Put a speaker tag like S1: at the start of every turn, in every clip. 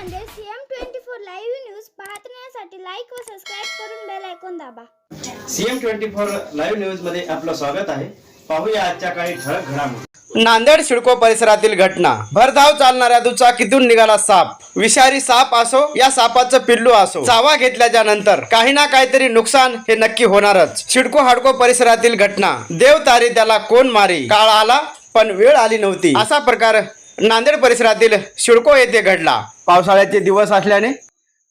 S1: CM twenty four live news पाहण्यासाठी like व subscribe करून बेल ऐकून दाबा.
S2: सीएम ट्वेंटी फोर लाईव्ह न्यूजमध्ये आपलं स्वागत आहे. पाहूया आजच्या काही ठळक घडामोडी.
S3: नांदेड सिडको परिसरातील घटना. भरधाव चालणाऱ्या दुचाकीतून निघाला साप. विषारी साप असो या सापाचं पिल्लू असो. चावा घेतल्याच्या नंतर काही ना काहीतरी नुकसान हे नक्की होणारच. सिडको हाडको परिसरातील घटना. देव तारी त्याला कोण मारी? काळ आला पण वेळ आली नव्हती. असा प्रकार नांदेड परिसरातील शिडको येथे घडला. पावसाळ्याचे दिवस असल्याने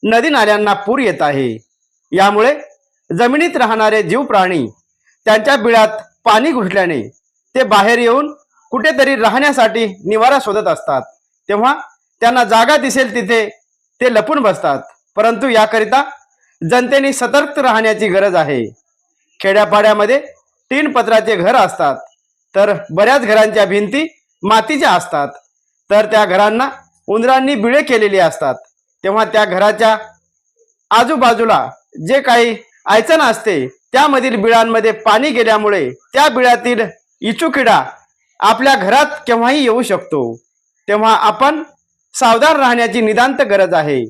S3: नदी नाल्यांना पूर येत आहे. यामुळे जमिनीत राहणारे जीव प्राणी त्यांच्या बिळात पाणी घुसल्याने ते बाहेर येऊन कुठेतरी राहण्यासाठी निवारा शोधत असतात. तेव्हा त्यांना जागा दिसेल तिथे ते लपून बसतात. परंतु याकरिता जनतेने सतर्क राहण्याची गरज आहे. खेड्यापाड्यामध्ये तीन पत्राचे घर असतात. तर बऱ्याच घरांच्या भिंती मातीच्या असतात. तर त्या घरांना उंदरांनी बिळे केलेली असतात. तेव्हा त्या घराच्या आजूबाजूला जे काही अडचण असते त्यामधील बिळांमध्ये पाणी गेल्यामुळे त्या बिळातील इचुकिडा आपल्या घरात केव्हाही येऊ शकतो. तेव्हा आपण सावधान राहण्याची निदांत गरज आहे.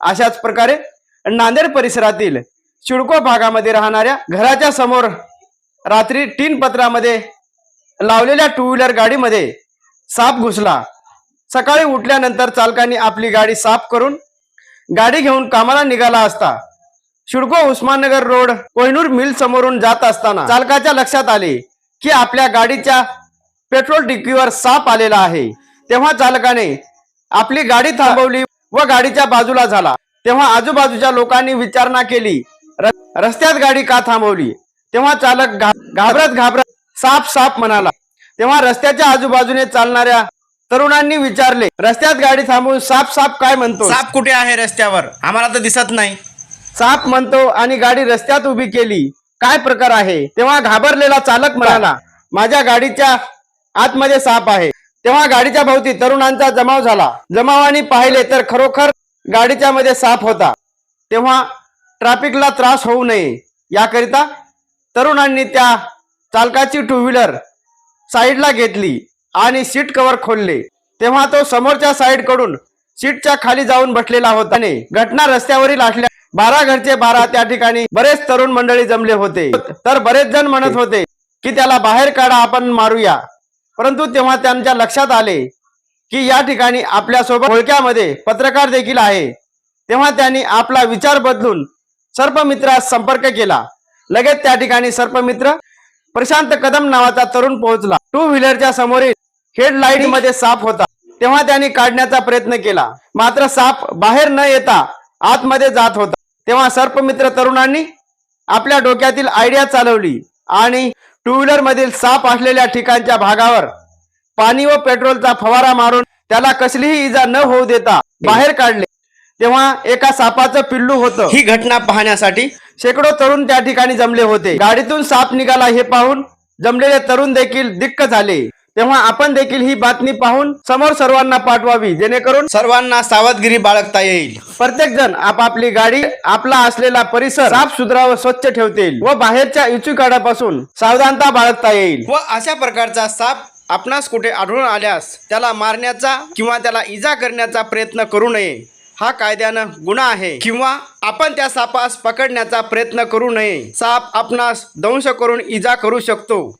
S3: अशाच प्रकारे नांदेड परिसरातील शिडको भागामध्ये राहणाऱ्या घराच्या समोर रात्री टीन पत्रामध्ये लावलेल्या टू व्हीलर गाडीमध्ये साप घुसला. सकाळी उठल्यानंतर चालकांनी आपली गाडी साफ करून गाडी घेऊन कामाला निघाला असता. शिडको उस्माननगर रोड कोहिनूर मिल समोरून जात असताना चालकाच्या लक्षात आले की आपल्या गाडीच्या पेट्रोल डिक्कीवर साप आलेला आहे. तेव्हा चालकाने आपली गाडी थांबवली व गाडीच्या बाजूला झाला. तेव्हा आजूबाजूच्या लोकांनी विचारणा केली रस्त्यात गाडी का थांबवली? तेव्हा चालक घाबरत घाबरत साप साप म्हणाला. तेव्हा रस्त्याच्या आजूबाजूने चालणाऱ्या तरुणांनी विचारले रस्त्यात गाडी थांबवून साप साप काय म्हणतो साप कुठे आहे रस्त्यावर? आम्हाला तर दिसत नाही. साप म्हणतो आणि गाडी रस्त्यात उभी केली. काय प्रकार आहे? तेव्हा घाबरलेला चालक म्हणाला माझ्या गाडीच्या आतमध्ये साप आहे. तेव्हा गाडीच्या भोवती तरुणांचा जमाव झाला. जमावाने पाहिले तर खरोखर गाडीच्या मध्ये साप होता. तेव्हा ट्रॅफिकला त्रास होऊ नये. याकरिता तरुणांनी त्या चालकाची टू व्हीलर साईडला घेतली. आणि सीट कव्हर खोलले. तेव्हा तो समोरच्या साईडकडून सीटच्या खाली जाऊन बसलेला होता. आणि घटना रस्त्यावरील असल्या बारा घरचे बारा त्या ठिकाणी बरेच तरुण मंडळी जमले होते. तर बरेच जण म्हणत होते की त्याला बाहेर काढा आपण मारूया. परंतु तेव्हा त्यांच्या लक्षात आले की या ठिकाणी आपल्यासोबत होळक्यामध्ये पत्रकार देखील आहे. तेव्हा त्यांनी आपला विचार बदलून सर्पमित्रास संपर्क केला. लगेच त्या ठिकाणी सर्पमित्र प्रशांत कदम नावाचा तरुण पोहोचला. टू व्हीलरच्या समोरील हेडलाईटमध्ये साप होता. तेव्हा त्यांनी काढण्याचा प्रयत्न केला. मात्र साप बाहेर न येता आतमध्ये जात होता. तेव्हा सर्पमित्र तरुणांनी आपल्या डोक्यातील आयडिया चालवली आणि टू व्हीलर मधील साप असलेल्या ठिकाणच्या भागावर पाणी व पेट्रोलचा फवारा मारून त्याला कसलीही इजा न होऊ देता बाहेर काढले. तेव्हा एका सापाचं पिल्लू होतं. ही घटना पाहण्यासाठी शेकडो तरुण त्या ठिकाणी जमले होते. गाडीतून साप निघाला हे पाहून जमलेले तरुण देखील दिक्क झाले. तेव्हा आपण देखील ही बातमी पाहून समोर सर्वांना पाठवावी जेणेकरून सर्वांना सावधगिरी बाळगता येईल. प्रत्येक जण आपापली गाडी आपला असलेला परिसर साफ सुधरा व स्वच्छ ठेवतील व बाहेरच्या इचुकाडापासून सावधानता बाळगता येईल. व अशा प्रकारचा साप आपणास कुठे आढळून आल्यास त्याला मारण्याचा किंवा त्याला इजा करण्याचा प्रयत्न करू नये. हा कायद्यानं गुन्हा आहे. किंवा आपण त्या सापास पकडण्याचा प्रयत्न करू नये. साप आपणास दंश करून इजा करू शकतो.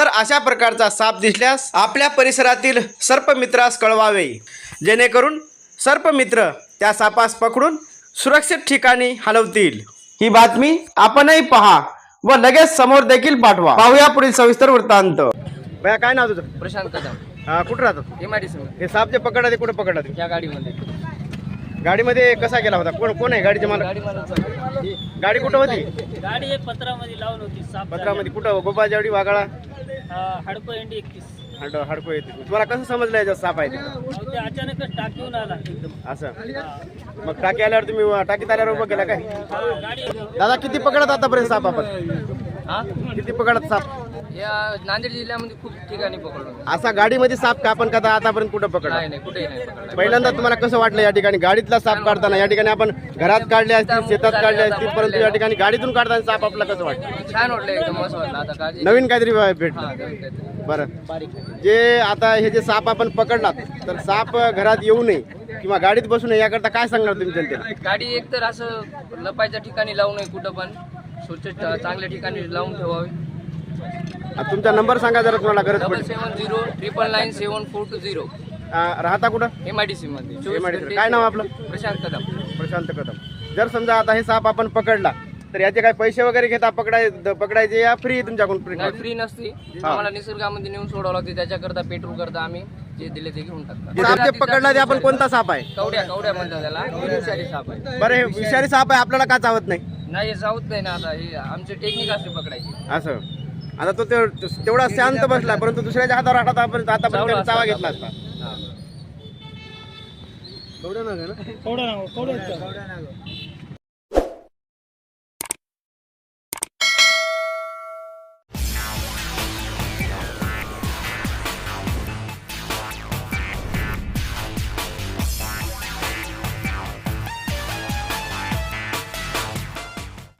S3: तर अशा प्रकारचा साप दिसल्यास आपल्या परिसरातील सर्पमित्रास कळवावे. जेणेकरून सर्पमित्र त्या सापास पकडून सुरक्षित ठिकाणी हलवतील. ही बातमी आपणही पहा व लगेच समोर देखील पाठवा. पाहूया पुढील सविस्तर वृत्तांत. बया काय नाव तुझं?
S4: प्रशांत कदम.
S3: हा, कुठं राहतात? हे साप जे पकडा ते कुठं पकडा ते?
S4: या गाडीमध्ये.
S3: गाडीमध्ये कसा गेला होता? कोण कोण आहे गाडीचे मला
S4: गाडी
S3: कुठं होती?
S5: गाडी पत्रामध्ये लावून होती साप
S3: पत्रामध्ये कुठं? गोपाजावडी वागाळा?
S5: हडको एंडी एकतीस.
S3: हड हडको येते तुम्हाला कसं समजलं याच्यात साप आहे ते?
S5: मग ते अचानकच टाकीहून आला एकदम.
S3: असं. मग टाकी आल्यावर तुम्ही टाकीत आल्यावर उभं केला काय?
S5: हा, गाडी
S3: दादा किती पकडत आतापर्यंत साप आपण? किती पकडत साप
S4: या नांदेड जिल्ह्यामध्ये खूप ठिकाणी पकडलो.
S3: असा गाडीमध्ये साप का आपण कदा आतापर्यंत कुठं पकडला?
S4: नाही नाही कुठेही नाही पकडला.
S3: पहिल्यांदा तुम्हाला कसं वाटलं या ठिकाणी गाडीतला साप काढताना? या ठिकाणी आपण घरात काढले असतील शेतात काढले असतील परंतु या ठिकाणी गाडीतून काढताना साप आपल्याला कसं वाटतं
S4: छान वाटलं एकदम मस्त वाटलं. आता काळजी
S3: नवीन काहीतरी भेटलं. बरं. जे आता हे जे साप आपण पकडलात तर साप घरात येऊ नये किंवा गाडीत बसू नये याकरता काय सांगणार तुम्ही जनतेला?
S4: गाडी एकतर असं लपायच्या ठिकाणी लावू नये कुठं पण. स्वच्छ चांगल्या ठिकाणी लावून ठेवावी.
S3: तुमचा नंबर सांगा जरा तुम्हाला गरज
S4: डबल
S3: पडेल.
S4: Seven zero triple nine seven four two zero
S3: आ, राहता कुठं?
S4: एम आय डी सी मध्ये चोवीस
S3: MIDC.
S4: घंटे
S3: काय नाव आपलं?
S4: प्रशांत कदम.
S3: प्रशांत कदम. जर समजा आता हे साप आपण पकडला तर याचे काय पैसे वगैरे घेता पकडाय द- पकडायचे या फ्री तुमच्याकडून
S4: नाही
S3: precaution?
S4: फ्री नसती. आम्हाला निसर्गामध्ये नेऊन सोडावं लागते. त्याच्याकरता पेट्रोल करता आम्ही. जे दिले ते घेऊन टाकतात.
S3: साप जे पकडला ते आपण कोणता साप आहे?
S4: कवड्या कवड्या म्हणतात त्याला. हे विषारी साप आहे.
S3: बरं हे विषारी साप आहे आपल्याला का चावत नाही?
S4: नाही हे जाऊत नाही ना आता. हे आमची टेक्निक असते पकडायची.
S3: असं. आता तो तेवढा शांत बसला परंतु दुसऱ्याच्या हातावर हातात आपण आतापर्यंत चावा
S4: असता
S3: घेतला असता.
S5: कवडा